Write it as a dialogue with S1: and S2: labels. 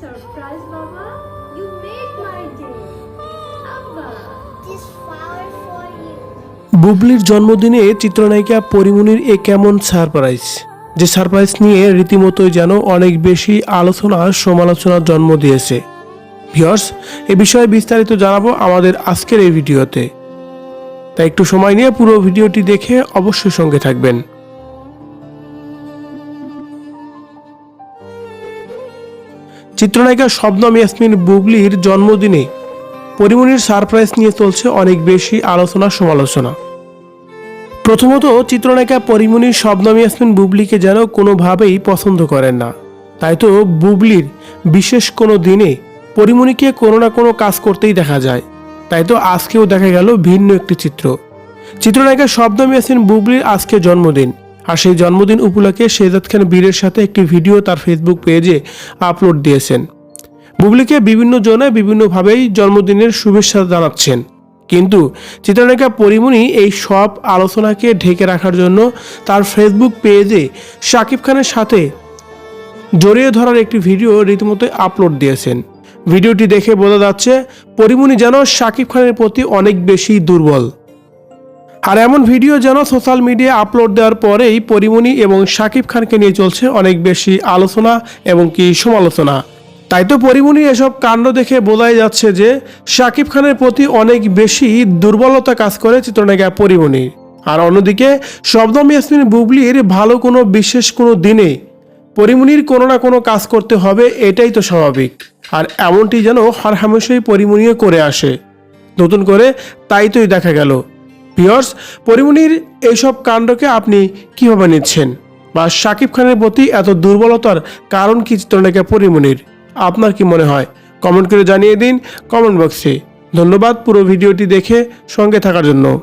S1: surprise, Baba. You made my day. Abba.
S2: This flower for you.
S3: বুবলির জন্মদিনে চিত্রনায়িকা পরিমণির এ কেমন সারপ্রাইজ যে সারপ্রাইজ নিয়ে রীতিমতোই যেন অনেক বেশি আলোচনা সমালোচনার জন্ম দিয়েছে ভিওর্স এ বিষয়ে বিস্তারিত জানাব আমাদের আজকের এই ভিডিওতে তাই একটু সময় নিয়ে পুরো ভিডিওটি দেখে অবশ্যই সঙ্গে থাকবেন চিত্রনায়িকা শবনম ইয়াসমিন বুবলির জন্মদিনে পরিমণির সারপ্রাইজ নিয়ে চলছে অনেক বেশি আলোচনা সমালোচনা। প্রথমত, চিত্রনায়িকা পরিমণি শবনম ইয়াসমিন বুবলিকে যেন কোনোভাবেই পছন্দ করেন না। তাই তো বুবলির বিশেষ কোনো দিনে পরিমণিকে কোনো না কোনো কাজ করতেই দেখা যায়। তাই তো আজকেও দেখা গেল ভিন্ন একটি চিত্র। চিত্রনায়িকা শবনম ইয়াসমিন বুবলির আজকে জন্মদিন। আর সেই জন্মদিন উপলক্ষে শেজাদ খান বীরের সাথে একটি ভিডিও তার ফেসবুক পেজে আপলোড দিয়েছেন। বুবলিকে বিভিন্ন জনে বিভিন্নভাবেই জন্মদিনের শুভেচ্ছা জানাচ্ছেন। কিন্তু চিত্রনায়িকা পরিমণি এই সব আলোচনাকে ঢেকে রাখার জন্য তার ফেসবুক পেজে শাকিব খানের সাথে জড়িয়ে ধরার একটি ভিডিও রীতিমতো আপলোড দিয়েছেন। ভিডিওটি দেখে বোঝা যাচ্ছে পরিমণি যেন শাকিব খানের প্রতি অনেক বেশি দুর্বল। আর এমন ভিডিও যেন সোশ্যাল মিডিয়ায় আপলোড দেওয়ার পরেই পরিমণি এবং শাকিব খানকে নিয়ে চলছে অনেক বেশি আলোচনা এবং কি সমালোচনা। তাই তো পরিমণি এসব কাণ্ড দেখে বোঝাই যাচ্ছে যে শাকিব খানের প্রতি অনেক বেশি দুর্বলতা কাজ করে চিত্রনায়িকা পরিমণি। আর অন্যদিকে শবনম ইয়াসমিন বুবলির ভালো কোনো বিশেষ কোনো দিনে পরিমণির কোনো না কোনো কাজ করতে হবে, এটাই তো স্বাভাবিক। আর এমনটি যেন হর হামেশাই পরিমণিও করে আসে। নতুন করে তাই তোই দেখা গেল। পিয়র্স পরিমণির এইসব কাণ্ডকে আপনি কীভাবে নিচ্ছেন? বা শাকিব খানের প্রতি এত দুর্বলতার কারণ কি চিত্রনায়িকা পরিমণির? আপনার কি মনে হয়? কমেন্ট করে জানিয়ে দিন কমেন্ট বক্সে। ধন্যবাদ পুরো ভিডিওটি দেখে সঙ্গে থাকার জন্য।